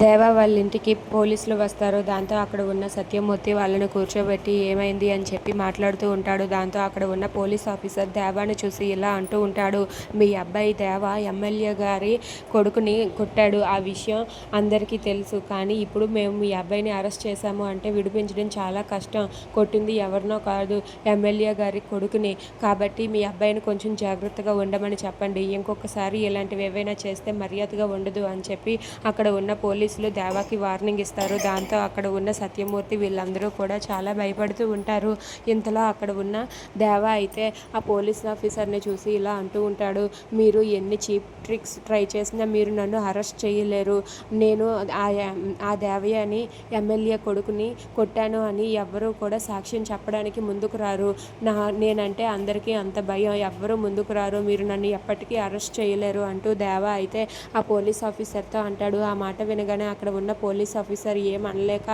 దేవా వాళ్ళ ఇంటికి పోలీసులు వస్తారు. దాంతో అక్కడ ఉన్న సత్యమూర్తి వాళ్ళని కూర్చోబెట్టి ఏమైంది అని చెప్పి మాట్లాడుతూ ఉంటాడు. దాంతో అక్కడ ఉన్న పోలీస్ ఆఫీసర్ దేవాని చూసి ఇలా అంటూ ఉంటాడు. మీ అబ్బాయి దేవా ఎమ్మెల్యే గారి కొడుకుని కొట్టాడు. ఆ విషయం అందరికీ తెలుసు. కానీ ఇప్పుడు మేము మీ అబ్బాయిని అరెస్ట్ చేశాము అంటే విడిపించడం చాలా కష్టం. కొట్టింది ఎవరినో కాదు ఎమ్మెల్యే గారి కొడుకుని. కాబట్టి మీ అబ్బాయిని కొంచెం జాగ్రత్తగా ఉండమని చెప్పండి. ఇంకొకసారి ఇలాంటివి ఏవైనా చేస్తే మర్యాదగా ఉండదు అని చెప్పి అక్కడ ఉన్న పోలీస్ పోలీసులు దేవాకి వార్నింగ్ ఇస్తారు. దాంతో అక్కడ ఉన్న సత్యమూర్తి వీళ్ళందరూ కూడా చాలా భయపడుతూ ఉంటారు. ఇంతలో అక్కడ ఉన్న దేవా అయితే ఆ పోలీస్ ఆఫీసర్ని చూసి ఇలా అంటూ ఉంటాడు మీరు ఎన్ని చీప్ ట్రిక్స్ ట్రై చేసినా మీరు నన్ను అరెస్ట్ చేయలేరు. నేను ఆ దేవయ్యని ఎమ్మెల్యే కొడుకుని కొట్టాను అని ఎవ్వరూ కూడా సాక్ష్యం చెప్పడానికి ముందుకు రారు. నా నేనంటే అందరికీ అంత భయం. ఎవ్వరూ ముందుకు రారు. మీరు నన్ను ఎప్పటికీ అరెస్ట్ చేయలేరు అంటూ దేవా అయితే ఆ పోలీస్ ఆఫీసర్తో అంటాడు. ఆ మాట వినగా ఉండగానే అక్కడ ఉన్న పోలీస్ ఆఫీసర్ ఏం అనలేక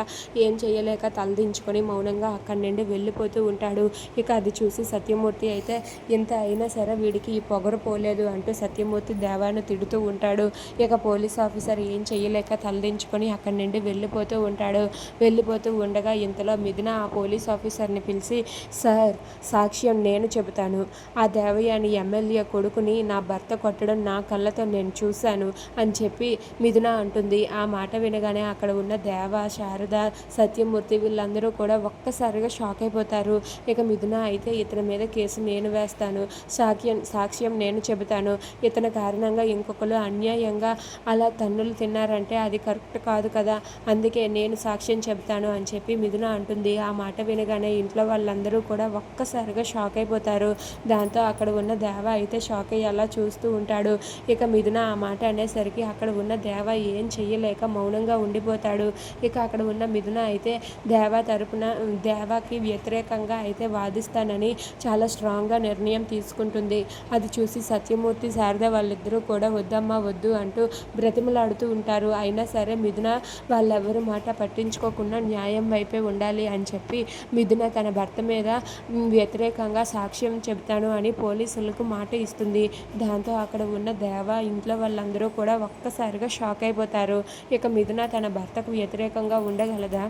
ఏం చేయలేక తలదించుకొని మౌనంగా అక్కడి నుండి వెళ్ళిపోతూ ఉంటాడు. ఇక అది చూసి సత్యమూర్తి అయితే ఇంత అయినా సరే వీడికి ఈ పొగరు పోలేదు అంటూ సత్యమూర్తి దేవాను తిడుతూ ఉంటాడు. ఇక పోలీస్ ఆఫీసర్ ఏం చేయలేక తలదించుకొని అక్కడి నుండి వెళ్ళిపోతూ ఉంటాడు. వెళ్ళిపోతూ ఉండగా ఇంతలో మిథున ఆ పోలీస్ ఆఫీసర్ని పిలిచి సార్ సాక్ష్యం నేను చెబుతాను. ఆ దేవయాని ఎమ్మెల్యే కొడుకుని నా భర్త కొట్టడం నా కళ్ళతో నేను చూశాను అని చెప్పి మిథున అంటుంది. ఆ మాట వినగానే అక్కడ ఉన్న దేవ శారద సత్యమూర్తి వీళ్ళందరూ కూడా ఒక్కసారిగా షాక్ అయిపోతారు. ఇక మిథున అయితే ఇతని మీద కేసు నేను వేస్తాను సాక్ష్యం సాక్ష్యం నేను చెబుతాను. ఇతని కారణంగా ఇంకొకరు అన్యాయంగా అలా తన్నులు తిన్నారంటే అది కరెక్ట్ కాదు కదా. అందుకే నేను సాక్ష్యం చెబుతాను అని చెప్పి మిథున అంటుంది. ఆ మాట వినగానే ఇంట్లో వాళ్ళందరూ కూడా ఒక్కసారిగా షాక్ అయిపోతారు. దాంతో అక్కడ ఉన్న దేవ అయితే షాక్ అయ్యేలా చూస్తూ ఉంటాడు. ఇక మిథున ఆ మాట అనేసరికి అక్కడ ఉన్న దేవ ఏం చెయ్యలేక లేక మౌనంగా ఉండిపోతాడు. ఇక అక్కడ ఉన్న మిథున అయితే దేవా తరపున దేవాకి వ్యతిరేకంగా అయితే వాదిస్తానని చాలా స్ట్రాంగ్గా నిర్ణయం తీసుకుంటుంది. అది చూసి సత్యమూర్తి శారద వాళ్ళిద్దరూ కూడా వద్దమ్మా వద్దు అంటూ బ్రతిమలాడుతూ ఉంటారు. అయినా సరే మిథున వాళ్ళెవరు మాట పట్టించుకోకుండా న్యాయం వైపే ఉండాలి అని చెప్పి మిథున తన భర్త మీద వ్యతిరేకంగా సాక్ష్యం చెబుతాను అని పోలీసులకు మాట ఇస్తుంది. దాంతో అక్కడ ఉన్న దేవ ఇంట్లో వాళ్ళందరూ కూడా ఒక్కసారిగా షాక్ అయిపోతారు. ఇక మిథున తన భర్తకు వ్యతిరేకంగా ఉండగలదా?